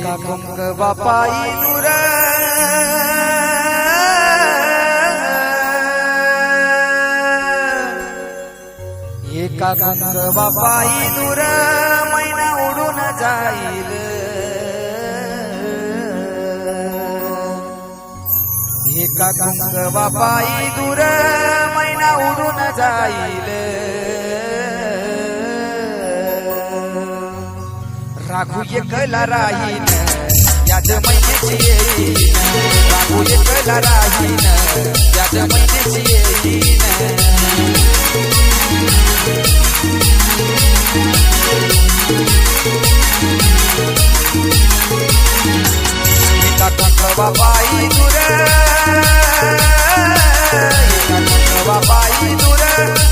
एका कुंक बापाई दूर एका कुंक बापाई दूर मैना उडून जाईल। एका कुंक बापाई दूर मैना उडून जाईल। राखू एकला राहीन. याच महिन्याची येईन. राखू एकला राहीन. याच महिन्याची येईन. एका कंकवा बाई दूर. एका कंकवा बाई दूर.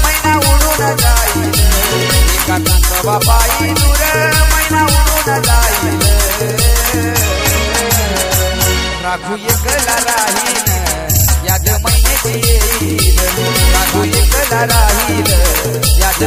मैना उडून जाईल एका दूर मैना उडून जाईल राखू एकला राहीन याच येईल राखू एकला राहील. याच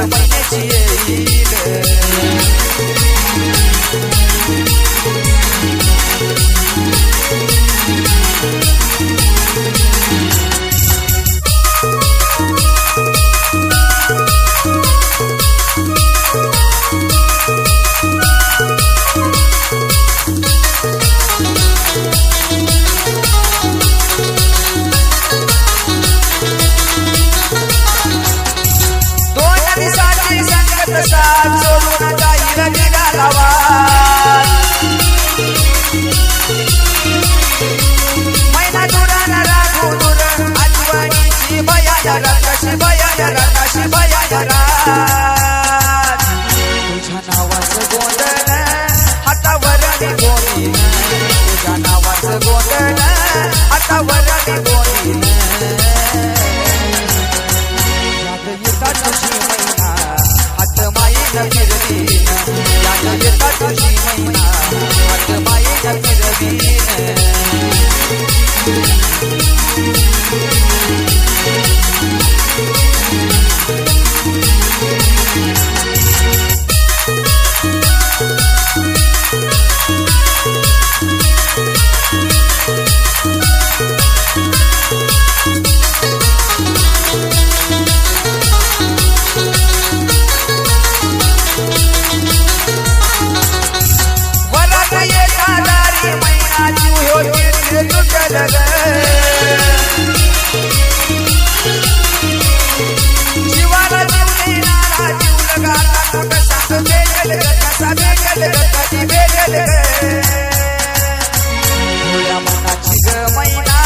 मनाची ग मैना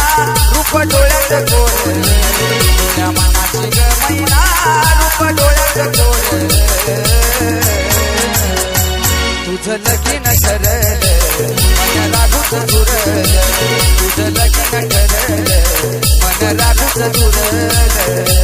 रूप डोळ्यात गोड डोळ्या मनाची ग मैना रूप डोळ्यात गोड तुझं लगीन ठरल मन रागूच दुरल तुझं लगीन ठरल मन रागूच दुरल.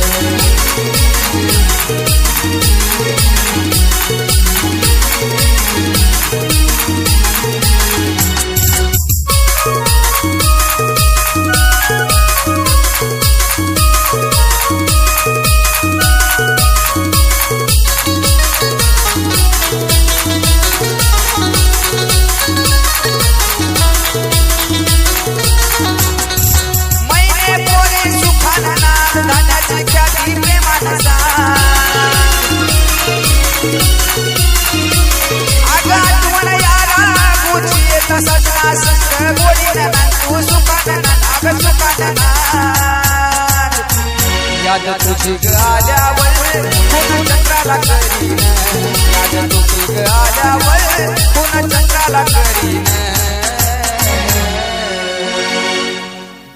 तुझी ग आल्यावर पुन्हा चंद्राला करीन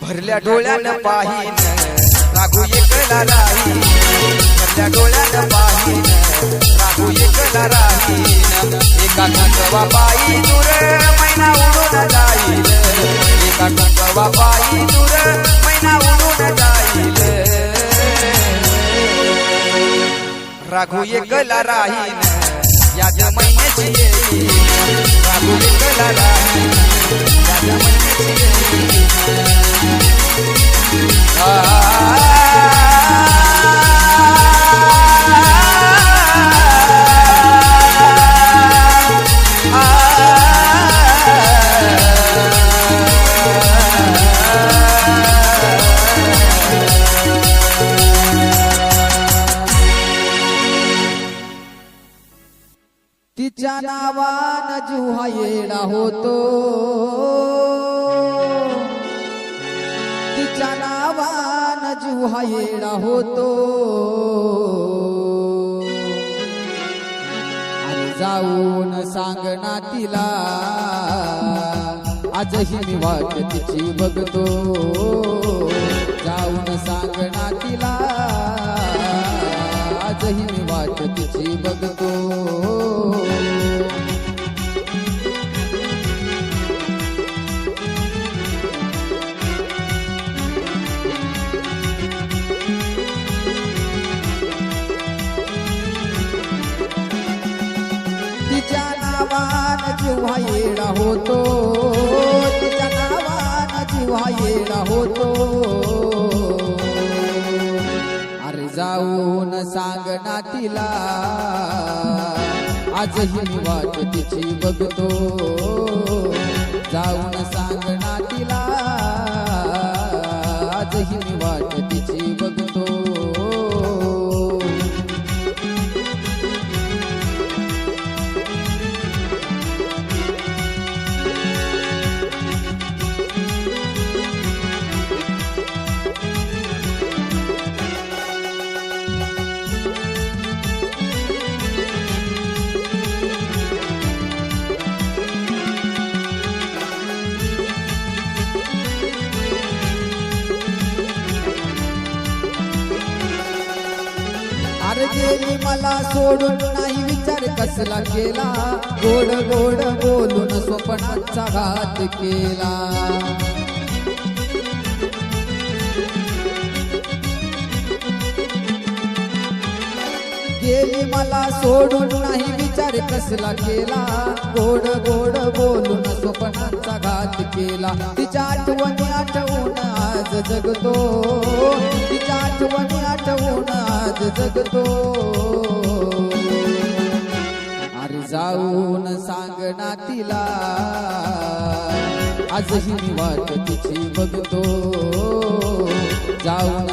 भरल्या डोळ्यानं पाहीन राघू एकला राहीन भरल्या डोळ्यानं पाहीन राघू एकला राहीन दूर मैना उडून जाईल, एका कंकवा पायी दूर मैना राघू एकला राहीन याद महिन्याची येईल राघू एकला राहीन होतो. आणि जाऊन सांग ना तिला आजही मी वाट तिची बघतो. जाऊन सांग ना तिला आजही मी वाट तिची बघतो. नावान जेव्हा येडा होतो तिच्या नावान जेव्हा येडा होतो. अरे जाऊन सांग ना तिला आजही मी वाट तिची बघतो. जाऊन सांग मला सोडून नाही विचार कसला केला. गोड गोड बोलून स्वप्नाचा घात केला. मला सोडून नाही विचार कसला केला. गोड गोड बोलून स्वप्नांचा घात केला. तिच्या आठवणी आठवून आज जगतो. तिच्या आठवणी आठवून आज जगतो. अरे जाऊन सांग तिला. आजही मी वाट तिची बघतो. जाऊन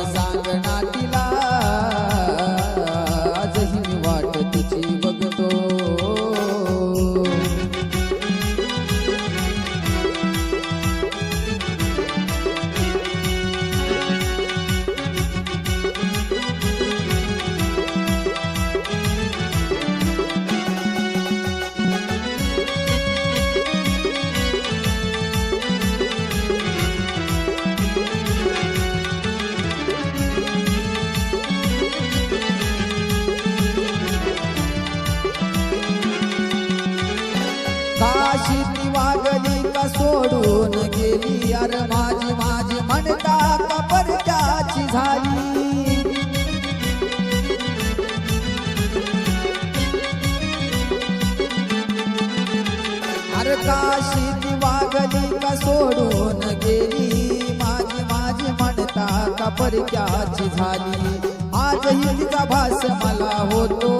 काशी ती वागली का सोडून गेली? माझी माझी म्हणता का परक्याची झाली? आजही तिचा भास मला होतो.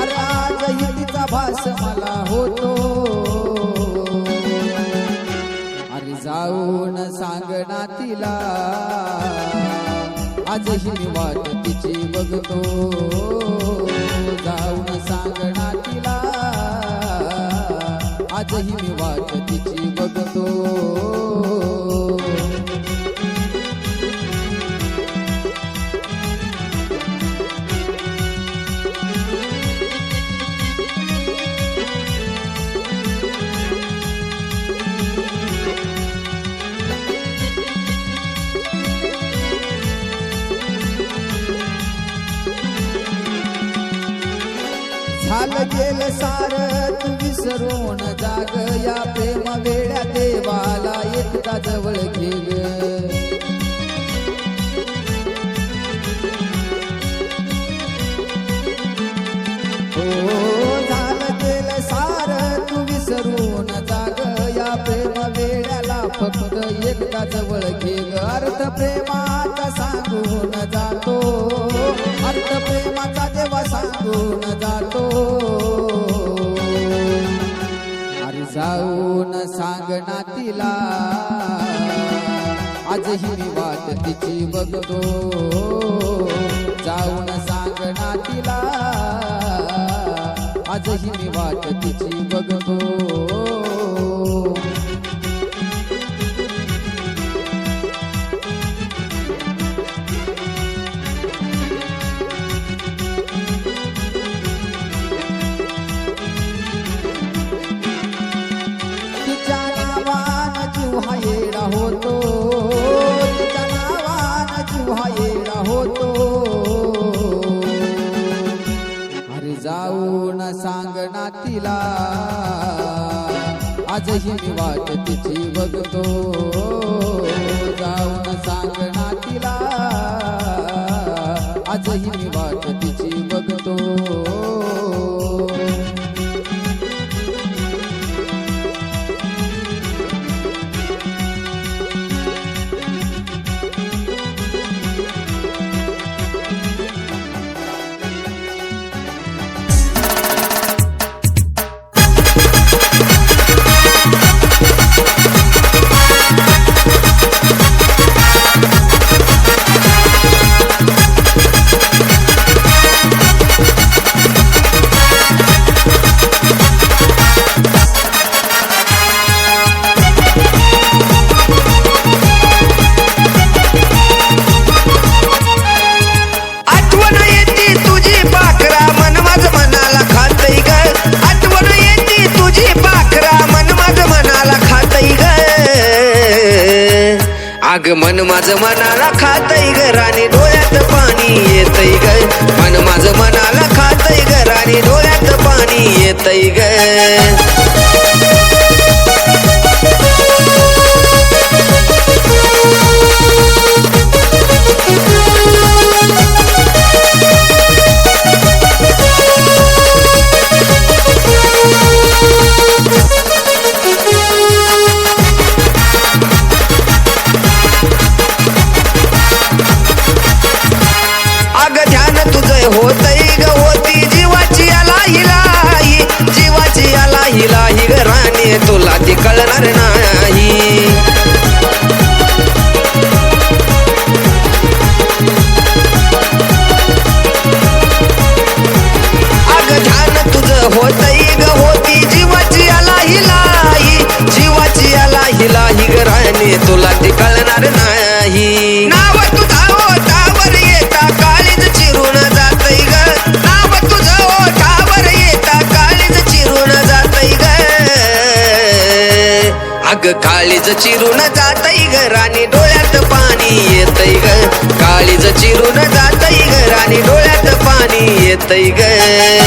अरे आजही तिचा भास मला होतो. अरे जाऊन सांगणार तिला. आजही वाट तिची बघतो. जाऊन सांग आजही मी वाट तिची बघतो झालं गेलं सार तू विसरून जाग या प्रेम वेळ्या देवाला एकदा जवळ घेल हो झालं गेलं सार तू विसरून जाग या प्रेम वेड्याला फक्त एकदा जवळ घेल अर्थ प्रेमाचा सांगून जातो. अर्थ प्रेम आजही मी वाट तिची बघतो. जाऊन सांगणा तिला आजही मी वाट तिची बघतो. तिला आजही मी वाट तिची बघतो. मन माझं मनाला खातय घराने डोळ्यात पाणी येतय ग. मन माझ मनाला खातय घराने डोळ्यात पाणी येतय ग. काळीज चिरून जातय घराने डोळ्यात पाणी येतय ग. काळीज चिरून जातय घराने डोळ्यात पाणी येतय ग.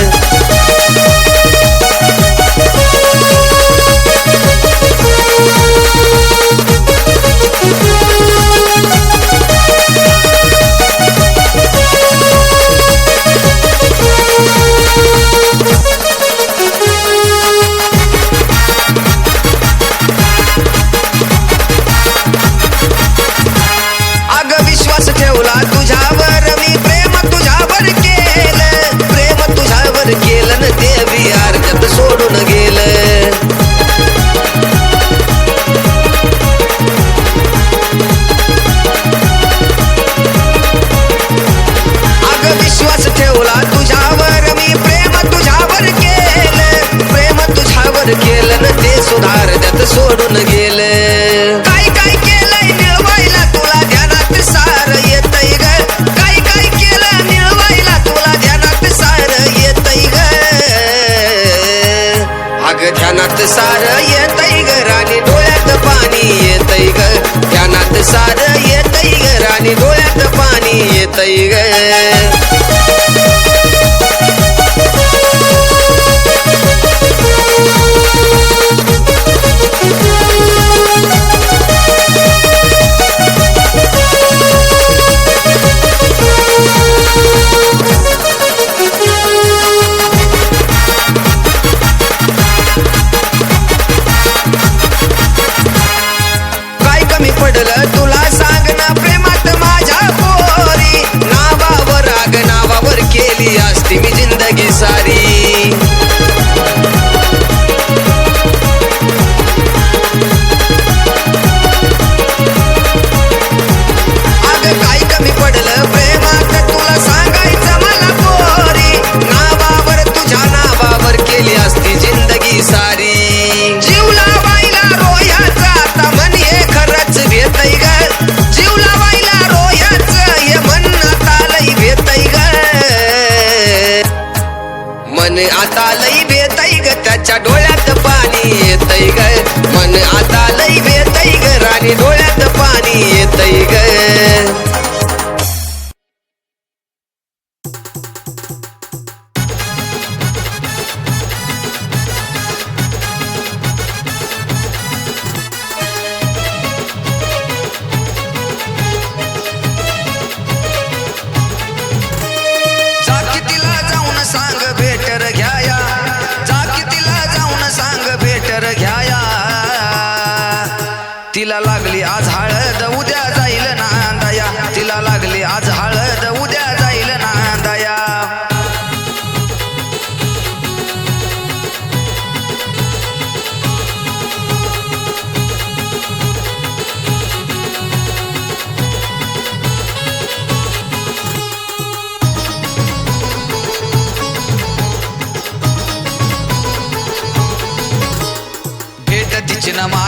y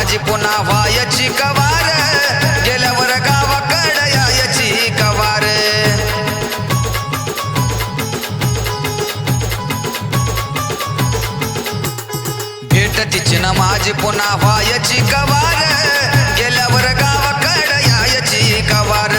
माझी पुन्हा वायची कवार. गेल्यावर गावाकड यायची कवार. भेट तिची ना माझी पुन्हा वायची कवार. गेल्यावर गावाकड यायची कवार.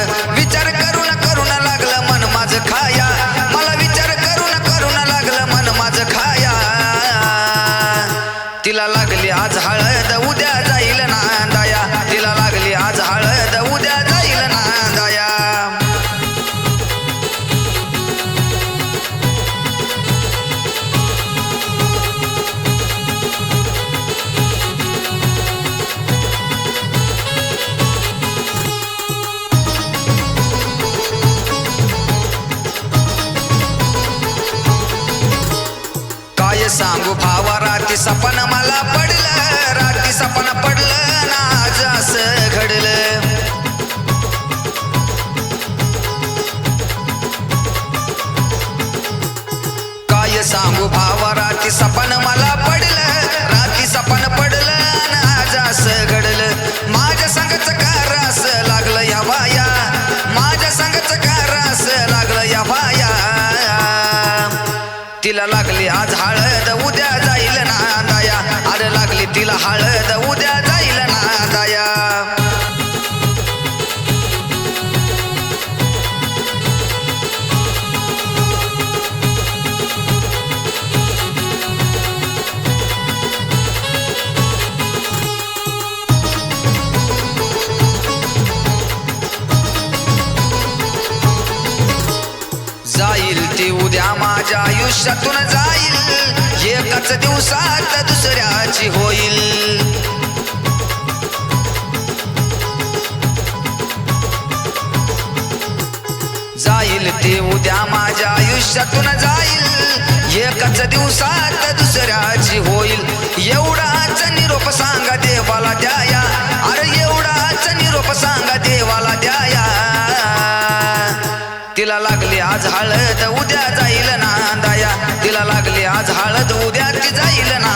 सांगू भावा राती सपन मला पडलं राती सपन पडलं ना आज असं घडलं. हळद उद्या जाईल नांदाया जाईल ती उद्या माझ्या आयुष्यातून जाईल. एकाच दिवसात दुसऱ्याची होईल. जाईल ते उद्या माझ्या आयुष्यातून जाईल. एकाच दिवसात दुसऱ्याची होईल. एवढाच निरोप सांगा देवाला द्याया. अरे एवढाच निरोप सांगा देवाला द्याया. तिला लागली आज हळद उद्या लागली. आज हळद उद्याची जाईल ना.